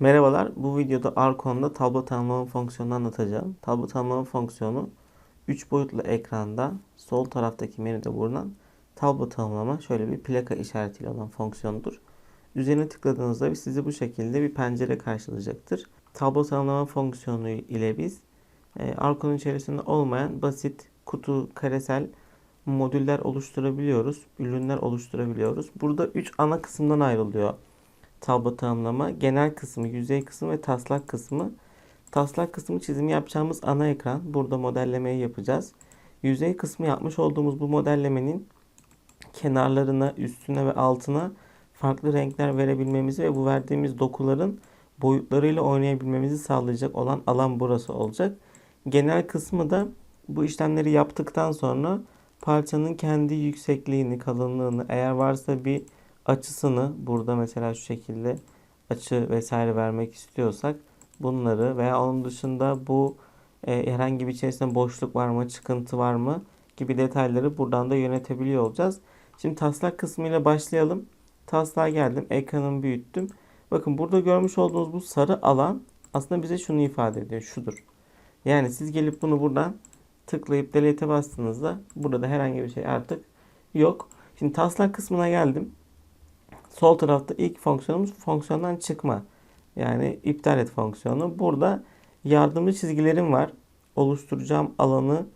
Merhabalar, bu videoda Arcon'da tablo tanımlama fonksiyonunu anlatacağım. Tablo tanımlama fonksiyonu 3 boyutlu ekranda sol taraftaki menüde bulunan tablo tanımlama şöyle bir plaka işaretiyle olan fonksiyondur. Üzerine tıkladığınızda sizi bu şekilde bir pencere karşılayacaktır. Tablo tanımlama fonksiyonu ile biz e, Arcon'un içerisinde olmayan basit kutu, karesel modüller oluşturabiliyoruz, ürünler oluşturabiliyoruz. Burada 3 ana kısımdan ayrılıyor tablo tanımlama, genel kısmı, yüzey kısmı ve taslak kısmı. Taslak kısmı çizimi yapacağımız ana ekran. Burada modellemeyi yapacağız. Yüzey kısmı yapmış olduğumuz bu modellemenin kenarlarına, üstüne ve altına farklı renkler verebilmemizi ve bu verdiğimiz dokuların boyutlarıyla oynayabilmemizi sağlayacak olan alan burası olacak. Genel kısmı da bu işlemleri yaptıktan sonra parçanın kendi yüksekliğini, kalınlığını, eğer varsa bir açısını burada mesela şu şekilde açı vesaire vermek istiyorsak bunları veya onun dışında bu e, herhangi bir içerisinde boşluk var mı, çıkıntı var mı gibi detayları buradan da yönetebiliyor olacağız. Şimdi taslak kısmıyla başlayalım. Taslağa geldim. Ekranımı büyüttüm. Bakın burada görmüş olduğunuz bu sarı alan aslında bize şunu ifade ediyor. Şudur. Yani siz gelip bunu buradan tıklayıp delete'e bastığınızda burada herhangi bir şey artık yok. Şimdi taslak kısmına geldim. Sol tarafta ilk fonksiyonumuz fonksiyondan çıkma. Yani iptal et fonksiyonu. Burada yardımcı çizgilerim var. Oluşturacağım alanı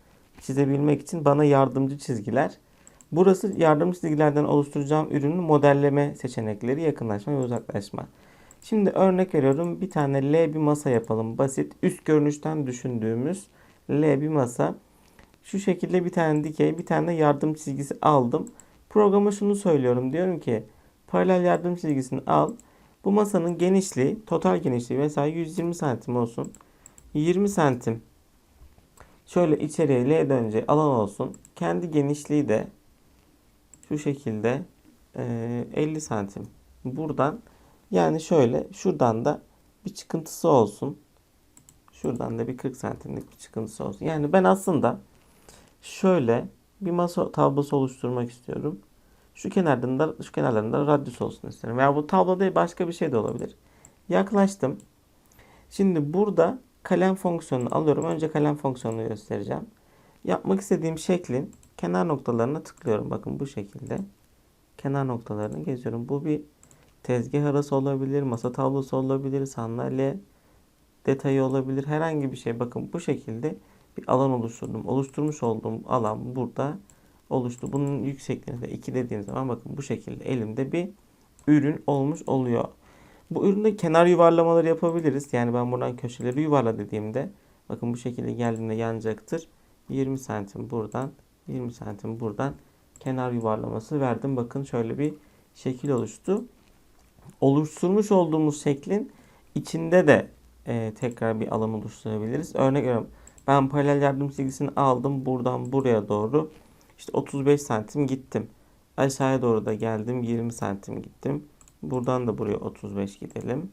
çizebilmek için bana yardımcı çizgiler. Burası yardımcı çizgilerden oluşturacağım ürünün modelleme seçenekleri yakınlaşma ve uzaklaşma. Şimdi örnek veriyorum bir tane L bir masa yapalım. Basit üst görünüşten düşündüğümüz L bir masa. Şu şekilde bir tane dikey bir tane de yardım çizgisi aldım. Programa şunu söylüyorum. Diyorum ki paralel yardım çizgisini al. Bu masanın genişliği, total genişliği mesela 120 santim olsun. 20 santim şöyle içeriye L dönce alan olsun. Kendi genişliği de şu şekilde e, 50 santim. Buradan yani şöyle şuradan da bir çıkıntısı olsun. Şuradan da bir 40 santimlik bir çıkıntısı olsun. Yani ben aslında şöyle bir masa tablosu oluşturmak istiyorum. Şu kenarlarında şu kenarlarında radyus olsun isterim. Veya bu tablo değil başka bir şey de olabilir. Yaklaştım. Şimdi burada kalem fonksiyonunu alıyorum. Önce kalem fonksiyonunu göstereceğim. Yapmak istediğim şeklin kenar noktalarına tıklıyorum. Bakın bu şekilde. Kenar noktalarını geziyorum. Bu bir tezgah arası olabilir, masa tablosu olabilir, sandalye detayı olabilir. Herhangi bir şey. Bakın bu şekilde bir alan oluşturdum. Oluşturmuş olduğum alan burada oluştu. Bunun yüksekliğini de 2 dediğim zaman bakın bu şekilde elimde bir ürün olmuş oluyor. Bu üründe kenar yuvarlamaları yapabiliriz. Yani ben buradan köşeleri yuvarla dediğimde bakın bu şekilde geldiğinde yanacaktır. 20 santim buradan 20 santim buradan kenar yuvarlaması verdim. Bakın şöyle bir şekil oluştu. Oluşturmuş olduğumuz şeklin içinde de e, tekrar bir alan oluşturabiliriz. Örnek veriyorum ben paralel yardım çizgisini aldım buradan buraya doğru işte 35 santim gittim. Aşağıya doğru da geldim 20 santim gittim. Buradan da buraya 35 gidelim.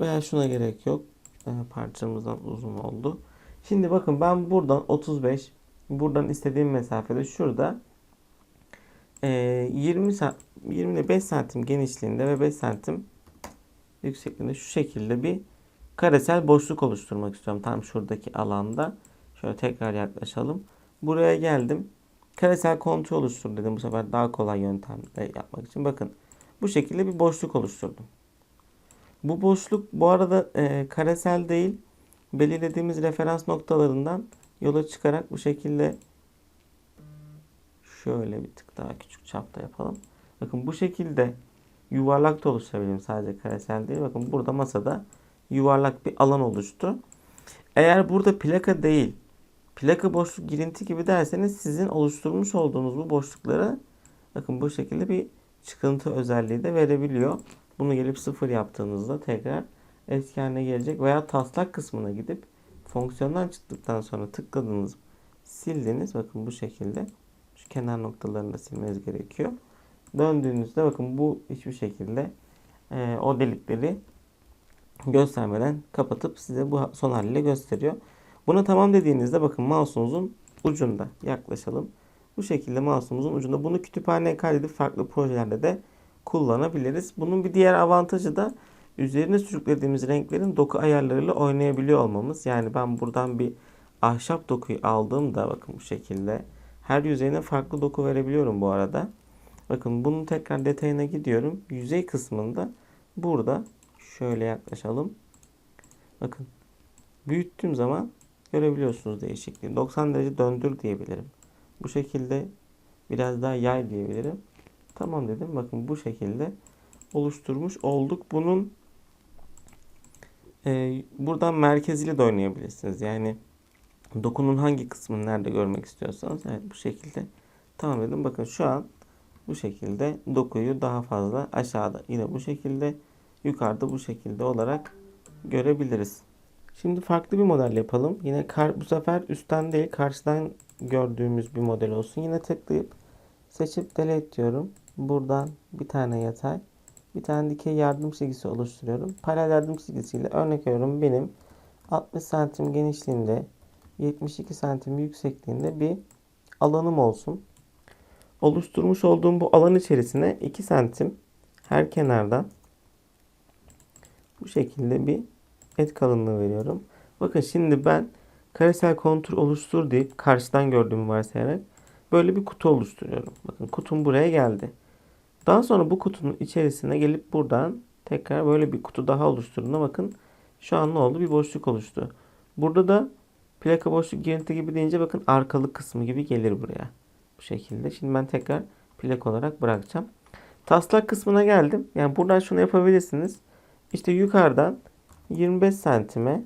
Veya şuna gerek yok. Parçamızdan uzun oldu. Şimdi bakın ben buradan 35 buradan istediğim mesafede şurada e, 20 25 santim genişliğinde ve 5 santim yüksekliğinde şu şekilde bir karesel boşluk oluşturmak istiyorum. Tam şuradaki alanda. Şöyle tekrar yaklaşalım. Buraya geldim. Karesel kontrol oluştur dedim. Bu sefer daha kolay yöntemle yapmak için. Bakın bu şekilde bir boşluk oluşturdum. Bu boşluk bu arada e, karesel değil belirlediğimiz referans noktalarından yola çıkarak bu şekilde şöyle bir tık daha küçük çapta yapalım. Bakın bu şekilde yuvarlak da oluşturabilirim sadece karesel değil. Bakın burada masada yuvarlak bir alan oluştu. Eğer burada plaka değil plaka boşluk girinti gibi derseniz sizin oluşturmuş olduğunuz bu boşluklara bakın bu şekilde bir çıkıntı özelliği de verebiliyor. Bunu gelip sıfır yaptığınızda tekrar eski haline gelecek veya taslak kısmına gidip fonksiyondan çıktıktan sonra tıkladınız sildiniz bakın bu şekilde şu kenar noktalarını da silmeniz gerekiyor. Döndüğünüzde bakın bu hiçbir şekilde e, o delikleri göstermeden kapatıp size bu son haliyle gösteriyor. Buna tamam dediğinizde bakın mouse'umuzun ucunda yaklaşalım. Bu şekilde mouse'umuzun ucunda bunu kütüphaneye kaydedip farklı projelerde de kullanabiliriz. Bunun bir diğer avantajı da üzerine sürüklediğimiz renklerin doku ayarlarıyla oynayabiliyor olmamız. Yani ben buradan bir ahşap dokuyu aldığımda bakın bu şekilde her yüzeyine farklı doku verebiliyorum bu arada. Bakın bunun tekrar detayına gidiyorum. Yüzey kısmında burada şöyle yaklaşalım. Bakın büyüttüğüm zaman görebiliyorsunuz değişikliği. 90 derece döndür diyebilirim. Bu şekilde biraz daha yay diyebilirim. Tamam dedim. Bakın bu şekilde oluşturmuş olduk. Bunun e, buradan merkeziyle de oynayabilirsiniz. Yani dokunun hangi kısmını nerede görmek istiyorsanız evet bu şekilde tamam dedim. Bakın şu an bu şekilde dokuyu daha fazla aşağıda yine bu şekilde yukarıda bu şekilde olarak görebiliriz. Şimdi farklı bir model yapalım. Yine kar, bu sefer üstten değil karşıdan gördüğümüz bir model olsun. Yine tıklayıp seçip delete diyorum. Buradan bir tane yatay, bir tane dikey yardım çizgisi oluşturuyorum. Paralel yardım çizgisiyle örnek veriyorum benim 60 santim genişliğinde 72 santim yüksekliğinde bir alanım olsun. Oluşturmuş olduğum bu alan içerisine 2 santim her kenardan bu şekilde bir et kalınlığı veriyorum. Bakın şimdi ben karesel kontur oluştur deyip karşıdan gördüğümü varsayarak böyle bir kutu oluşturuyorum. Bakın kutum buraya geldi. Daha sonra bu kutunun içerisine gelip buradan tekrar böyle bir kutu daha oluşturduğunda bakın şu an ne oldu? Bir boşluk oluştu. Burada da plaka boşluk girinti gibi deyince bakın arkalık kısmı gibi gelir buraya. Bu şekilde. Şimdi ben tekrar plak olarak bırakacağım. Taslak kısmına geldim. Yani buradan şunu yapabilirsiniz. İşte yukarıdan 25 santime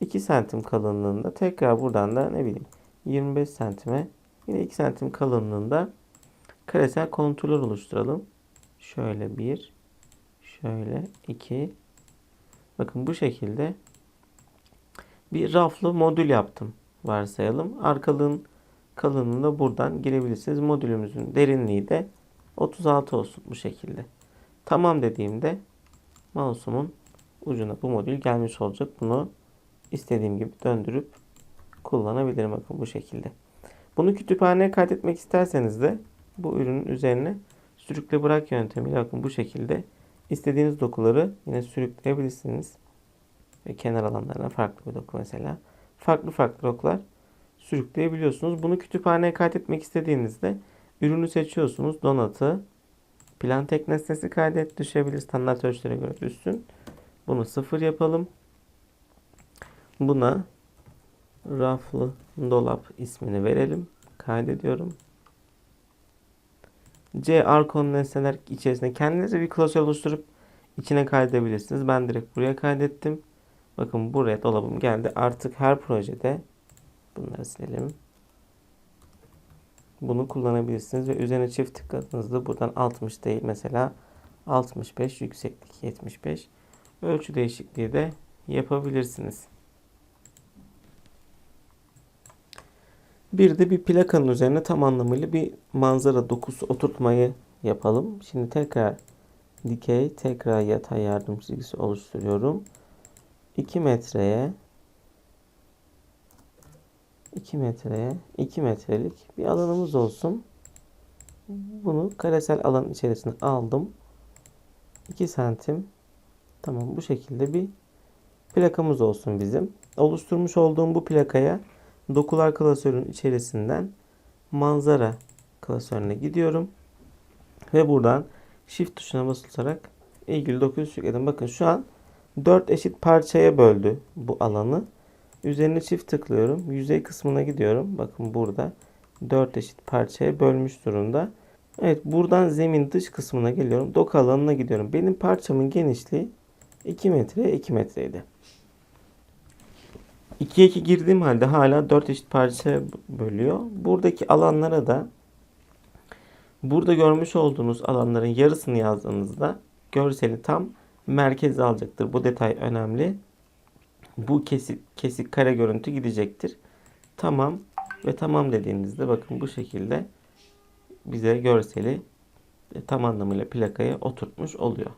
2 santim kalınlığında tekrar buradan da ne bileyim 25 santime yine 2 santim kalınlığında karesel konturlar oluşturalım. Şöyle bir, şöyle iki. Bakın bu şekilde bir raflı modül yaptım varsayalım. Arkalığın kalınlığını da buradan girebilirsiniz. Modülümüzün derinliği de 36 olsun bu şekilde. Tamam dediğimde mouse'umun ucuna bu modül gelmiş olacak. Bunu istediğim gibi döndürüp kullanabilirim bakın bu şekilde. Bunu kütüphaneye kaydetmek isterseniz de bu ürünün üzerine sürükle bırak yöntemiyle bakın bu şekilde istediğiniz dokuları yine sürükleyebilirsiniz. Ve kenar alanlarına farklı bir doku mesela. Farklı farklı dokular sürükleyebiliyorsunuz. Bunu kütüphaneye kaydetmek istediğinizde ürünü seçiyorsunuz. Donatı, plan tek nesnesi kaydet düşebilir standart ölçülere göre düşsün. Bunu sıfır yapalım. Buna raflı dolap ismini verelim. Kaydediyorum. C arkon nesneler içerisinde kendinize bir klasör oluşturup içine kaydedebilirsiniz. Ben direkt buraya kaydettim. Bakın buraya dolabım geldi. Artık her projede bunları silelim. Bunu kullanabilirsiniz ve üzerine çift tıkladığınızda buradan 60 değil mesela 65 yükseklik 75 ölçü değişikliği de yapabilirsiniz. Bir de bir plakanın üzerine tam anlamıyla bir manzara dokusu oturtmayı yapalım. Şimdi tekrar dikey, tekrar yatay yardım çizgisi oluşturuyorum. 2 metreye 2 metreye 2 metrelik bir alanımız olsun. Bunu karesel alan içerisine aldım. 2 santim. Tamam bu şekilde bir plakamız olsun bizim. Oluşturmuş olduğum bu plakaya dokular klasörün içerisinden manzara klasörüne gidiyorum. Ve buradan shift tuşuna basılarak ilgili dokuyu sürükledim. Bakın şu an 4 eşit parçaya böldü bu alanı. Üzerine çift tıklıyorum. Yüzey kısmına gidiyorum. Bakın burada 4 eşit parçaya bölmüş durumda. Evet buradan zemin dış kısmına geliyorum. Doku alanına gidiyorum. Benim parçamın genişliği 2 metre 2 metreydi. 2'ye 2 girdiğim halde hala 4 eşit parça bölüyor. Buradaki alanlara da burada görmüş olduğunuz alanların yarısını yazdığınızda görseli tam merkeze alacaktır. Bu detay önemli. Bu kesik, kesik kare görüntü gidecektir. Tamam ve tamam dediğinizde bakın bu şekilde bize görseli tam anlamıyla plakaya oturtmuş oluyor.